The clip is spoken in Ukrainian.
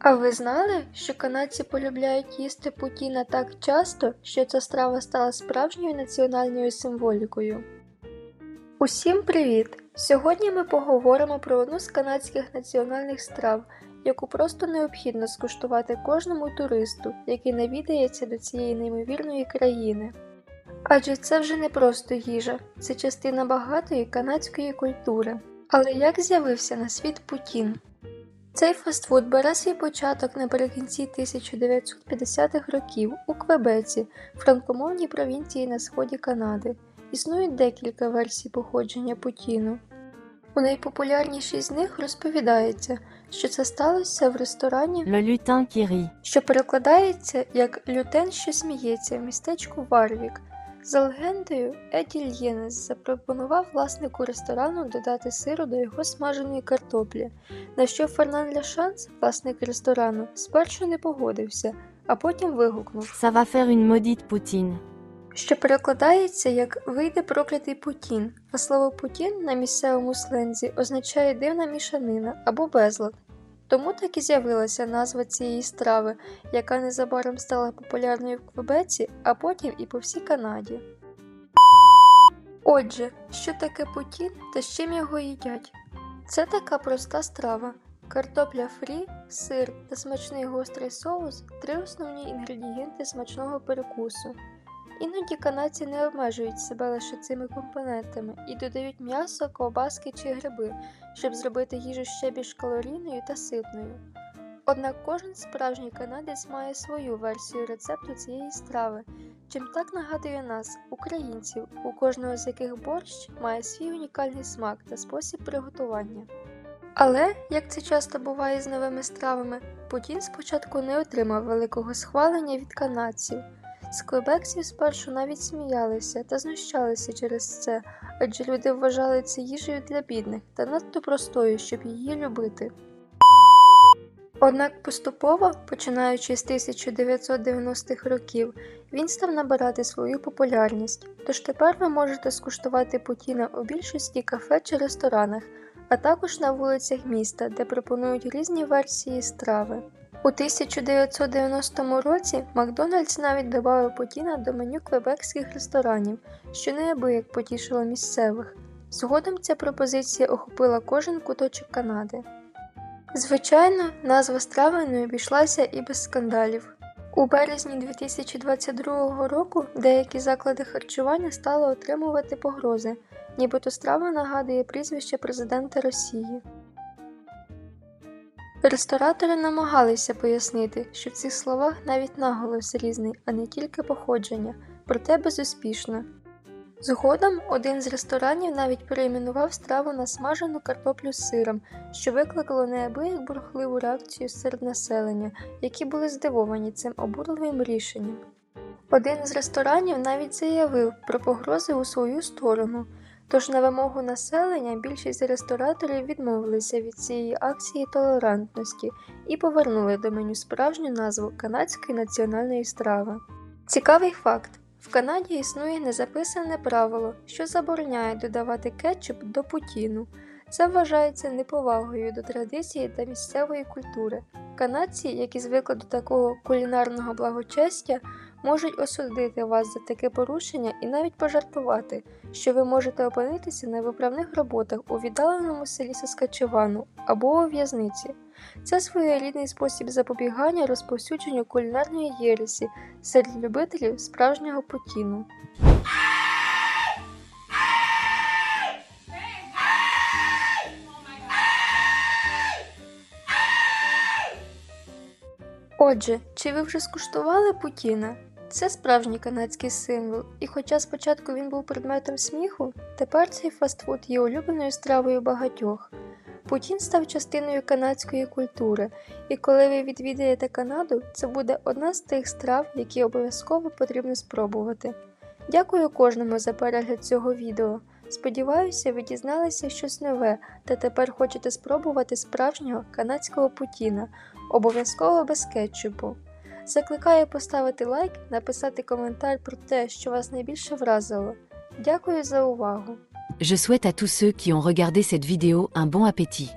А ви знали, що канадці полюбляють їсти путіна так часто, що ця страва стала справжньою національною символікою? Усім привіт! Сьогодні ми поговоримо про одну з канадських національних страв, яку просто необхідно скуштувати кожному туристу, який навідається до цієї неймовірної країни. Адже це вже не просто їжа, це частина багатої канадської культури. Але як з'явився на світ Путін? Цей фастфуд бере свій початок наприкінці 1950-х років у Квебеці, франкомовній провінції на сході Канади. Існують декілька версій походження Путіну. У найпопулярнішій з них розповідається, що це сталося в ресторані, Le lutin rit. що перекладається як лютен, що сміється в містечку Варвік. За легендою, Еді Л'єнес запропонував власнику ресторану додати сиру до його смаженої картоплі, на що Фернан Ляшанс, власник ресторану, спершу не погодився, а потім вигукнув, Ça va faire une maudite poutine. що перекладається як вийде проклятий Путін, а слово Путін на місцевому слензі означає дивна мішанина або безлад. Тому так і з'явилася назва цієї страви, яка незабаром стала популярною в Квебеці, а потім і по всій Канаді. Отже, що таке Путін та з чим його їдять? Це така проста страва. Картопля фрі, сир та смачний гострий соус три основні інгредієнти смачного перекусу. Іноді канадці не обмежують себе лише цими компонентами і додають м'ясо, ковбаски чи гриби, щоб зробити їжу ще більш калорійною та ситною. Однак кожен справжній канадець має свою версію рецепту цієї страви, чим так нагадує нас, українців, у кожного з яких борщ має свій унікальний смак та спосіб приготування. Але, як це часто буває з новими стравами, Путін спочатку не отримав великого схвалення від канадців. З квебексів спершу навіть сміялися та знущалися через це, адже люди вважали це їжею для бідних та надто простою, щоб її любити. Однак поступово, починаючи з 1990-х років, він став набирати свою популярність, тож тепер ви можете скуштувати Путіна у більшості кафе чи ресторанах, а також на вулицях міста, де пропонують різні версії страви. У 1990 році Макдональдс навіть додав Путіна до меню квебекських ресторанів, що неабияк потішило місцевих. Згодом ця пропозиція охопила кожен куточок Канади. Звичайно, назва страви не обійшлася і без скандалів. У березні 2022 року деякі заклади харчування стали отримувати погрози, нібито страва нагадує прізвище президента Росії. Ресторатори намагалися пояснити, що в цих словах навіть наголос різний, а не тільки походження, проте безуспішно. Згодом один з ресторанів навіть перейменував страву на смажену картоплю з сиром, що викликало неабияк бурхливу реакцію серед населення, які були здивовані цим обурливим рішенням. Один з ресторанів навіть заявив про погрози у свою сторону, тож на вимогу населення більшість рестораторів відмовилися від цієї акції толерантності і повернули до меню справжню назву канадської національної страви. Цікавий факт. В Канаді існує незаписане правило, що забороняє додавати кетчуп до путіну. Це вважається неповагою до традиції та місцевої культури. Канадці, які звикли до такого кулінарного благочестя, можуть осудити вас за таке порушення і навіть пожартувати, що ви можете опинитися на виправних роботах у віддаленому селі Саскачевану або у в'язниці. Це своєрідний спосіб запобігання розповсюдженню кулінарної єресі серед любителів справжнього путіну. Отже, чи ви вже скуштували Путіна? Це справжній канадський символ, і хоча спочатку він був предметом сміху, тепер цей фастфуд є улюбленою стравою багатьох. Путін став частиною канадської культури, і коли ви відвідаєте Канаду, це буде одна з тих страв, які обов'язково потрібно спробувати. Дякую кожному за перегляд цього відео. Сподіваюся, ви дізналися щось нове та тепер хочете спробувати справжнього канадського путіна, обов'язково без кетчупу. Закликаю поставити лайк, написати коментар про те, що вас найбільше вразило. Дякую за увагу! Je souhaite à tous ceux qui ont regardé cette vidéo un bon appétit.